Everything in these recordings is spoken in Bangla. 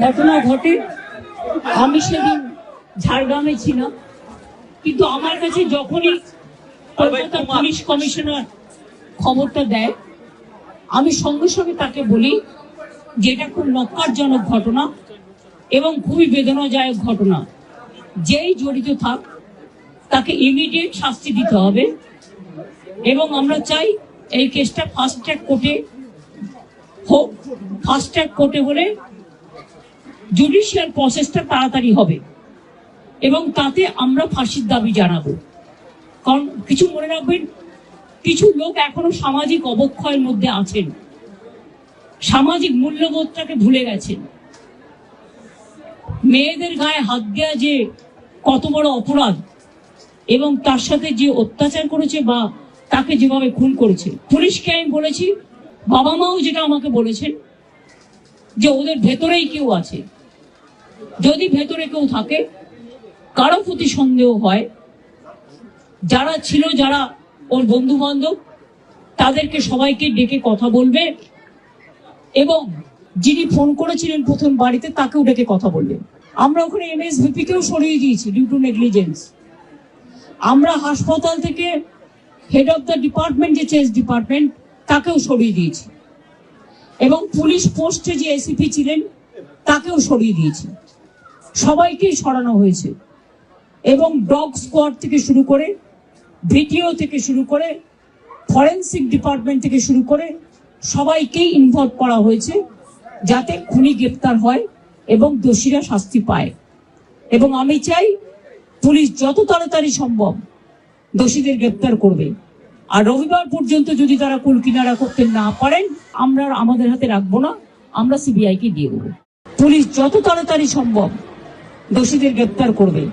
ঘটনা ঘটে। আমি সেদিন ঝাড়গ্রামে ছিলাম। কিন্তু আমার কাছে যখনই কলকাতা পুলিশ কমিশনার খবরটা দেয় আমি সঙ্গে সঙ্গে তাকে বলি যে এটা খুব নক্কারজনক ঘটনা এবং খুবই বেদনাদায়ক ঘটনা। যেই জড়িত থাক তাকে ইমিডিয়েট শাস্তি দিতে হবে এবং আমরা চাই এই কেসটা ফাস্ট ট্র্যাক কোর্টে হোক। ফাস্ট ট্র্যাক কোর্টে হলে জুডিশিয়াল প্রসেসটা তাড়াতাড়ি হবে। এবং তাতে আমরা ফাঁসির দাবি জানাব। কারণ কিছু মনে রাখবেন, কিছু লোক এখনও সামাজিক অবক্ষয়ের মধ্যে আছেন। সামাজিক মূল্যবোধটাকে ভুলে গেছেন। মেয়েদের গায়ে হাত দেওয়া যে কত বড় অপরাধ, এবং তার সাথে যে অত্যাচার করেছে বা তাকে যেভাবে খুন করেছে। পুলিশকে আমি বলেছি বাবা মাও যেটা আমাকে বলেছেন, যে ওদের ভেতরেই কেউ আছে। যদি ভেতরে কেউ থাকে, কারও প্রতি সন্দেহ হয়, যারা ছিল, যারা ওর বন্ধু বান্ধব তাদেরকে সবাইকে ডেকে কথা বলবে এবং যিনি ফোন করেছিলেন প্রথম বাড়িতে, তাকেও ডেকে কথা বলবেন আমরা ওখানে এমএসভিপি কেও সরিয়ে দিয়েছি ডিউ টু নেগলিজেন্স আমরা হাসপাতাল থেকে হেড অফ দ্য ডিপার্টমেন্ট যে চেস ডিপার্টমেন্ট তাকেও সরিয়ে দিয়েছি। এবং পুলিশ পোস্টে যে এসিপি ছিলেন, তাকেও সরিয়ে দিয়েছি। সবাইকেই সরানো হয়েছে। এবং ডগ স্কোয়াড থেকে শুরু করে, ভিডিও থেকে শুরু করে, ফরেন্সিক ডিপার্টমেন্ট থেকে শুরু করে সবাইকেই ইনভলভ করা হয়েছে যাতে খুনি গ্রেপ্তার হয় এবং দোষীরা শাস্তি পায়। এবং আমি চাই পুলিশ যত তাড়াতাড়ি সম্ভব দোষীদের গ্রেপ্তার করবে। আর রবিবার পর্যন্ত যদি তারা কুল কিনারা করতে না পারেন, আমরা আমাদের হাতে রাখব না, আমরা সিবিআই কে দিয়ে দেবো। পুলিশ যত তাড়াতাড়ি সম্ভব দোষীদের গ্রেপ্তার করবে।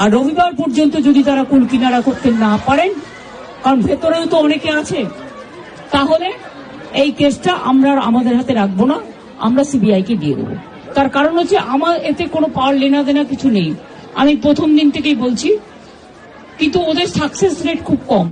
আর রবিবার পর্যন্ত যদি তারা কুল কিনারা করতে না পারেন, কারণ ভেতরেও তো অনেকে আছে, তাহলে এই কেসটা আমরা আমাদের হাতে রাখব না, আমরা সিবিআই কে দিয়ে দেবো। তার কারণ হচ্ছে আমার এতে কোনো পাওয়ার লেনা দেনা কিছু নেই। আমি প্রথম দিন থেকেই বলছি, কিন্তু ওদের সাকসেস রেট খুব কম।